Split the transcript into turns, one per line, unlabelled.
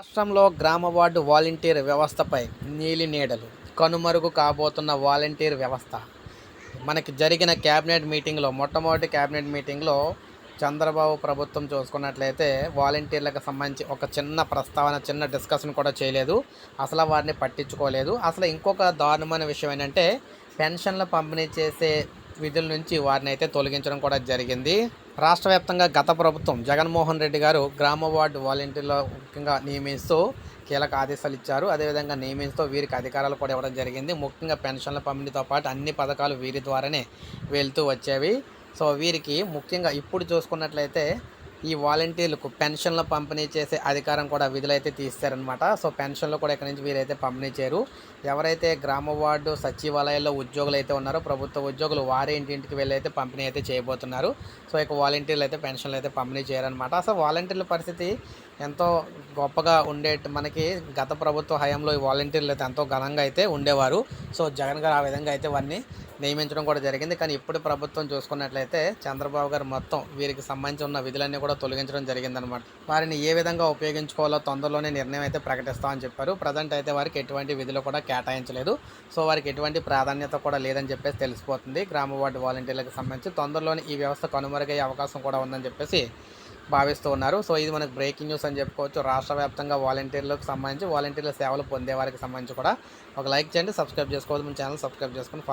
రాష్ట్రంలో గ్రామ ward volunteer వ్యవస్థపై నీలి నీడలు కనుమరుగు కాబోతున్న వాలంటీర్ వ్యవస్థ. మనకి జరిగిన క్యాబినెట్ మీటింగ్లో మొట్టమొదటి క్యాబినెట్ మీటింగ్లో చంద్రబాబు ప్రభుత్వం చూసుకున్నట్లయితే వాలంటీర్లకు సంబంధించి ఒక చిన్న ప్రస్తావన చిన్న డిస్కషన్ కూడా చేయలేదు. అసలు వారిని పట్టించుకోలేదు. అసలు ఇంకొక దారుణమైన విషయం ఏంటంటే పెన్షన్ల పంపిణీ చేసే విధుల నుంచి వారిని అయితే తొలగించడం కూడా జరిగింది. రాష్ట్ర వ్యాప్తంగా గత ప్రభుత్వం జగన్మోహన్ రెడ్డి గారు గ్రామ వార్డు వాలంటీర్లో ముఖ్యంగా నియమిస్తూ కీలక ఆదేశాలు ఇచ్చారు. అదేవిధంగా నియమిస్తూ వీరికి అధికారాలు కూడా ఇవ్వడం జరిగింది. ముఖ్యంగా పెన్షన్ల పంపిణీతో పాటు అన్ని పథకాలు వీరి ద్వారానే వెళ్తూ వచ్చేవి. సో వీరికి ముఖ్యంగా ఇప్పుడు చూసుకున్నట్లయితే ఈ వాలంటీర్లకు పెన్షన్ల పంపిణీ చేసే అధికారం కూడా విధులైతే తీస్తారనమాట సో పెన్షన్లు కూడా ఇక్కడ నుంచి వీరైతే పంపిణీ చేయరు. ఎవరైతే గ్రామ వార్డు సచివాలయాల్లో ఉద్యోగులు అయితే ఉన్నారో ప్రభుత్వ ఉద్యోగులు వారే ఇంటింటికి వెళ్ళి అయితే పంపిణీ అయితే చేయబోతున్నారు. సో ఇక వాలంటీర్లు అయితే పెన్షన్లు అయితే పంపిణీ చేయరనమాట అసలు వాలంటీర్ల పరిస్థితి ఎంతో గొప్పగా ఉండే మనకి గత ప్రభుత్వ హయాంలో ఈ వాలంటీర్లు అయితే ఎంతో ఘనంగా అయితే ఉండేవారు. సో జగన్ గారు ఆ విధంగా అయితే వారిని నియమించడం కూడా జరిగింది. కానీ ఇప్పుడు ప్రభుత్వం చూసుకున్నట్లయితే చంద్రబాబు గారు మొత్తం వీరికి సంబంధించి ఉన్న విధులన్నీ కూడా తొలగించడం జరిగిందనమాట వారిని ఏ విధంగా ఉపయోగించుకోవాలో తొందరలోనే నిర్ణయం అయితే ప్రకటిస్తామని చెప్పారు. ప్రజెంట్ అయితే వారికి ఎటువంటి విధులు కూడా కేటాయించలేదు. సో వారికి ఎటువంటి ప్రాధాన్యత కూడా లేదని చెప్పేసి తెలిసిపోతుంది. గ్రామ వార్డు వాలంటీర్లకు సంబంధించి తొందరలోనే ఈ వ్యవస్థ కనుమరుగయ్యే అవకాశం కూడా ఉందని చెప్పేసి భావిస్తూ ఉన్నారు. సో ఇది మనకు బ్రేకింగ్ న్యూస్ అని చెప్పుకోవచ్చు. రాష్ట్ర వ్యాప్తంగా వాలంటీర్లకు సంబంధించి వాలంటీర్ల సేవలు పొందే వారికి సంబంధించి కూడా ఒక లైక్ చేయండి. సబ్స్క్రైబ్ చేసుకోవద్దు. మన ఛానల్ సబ్స్క్రైబ్ చేసుకుని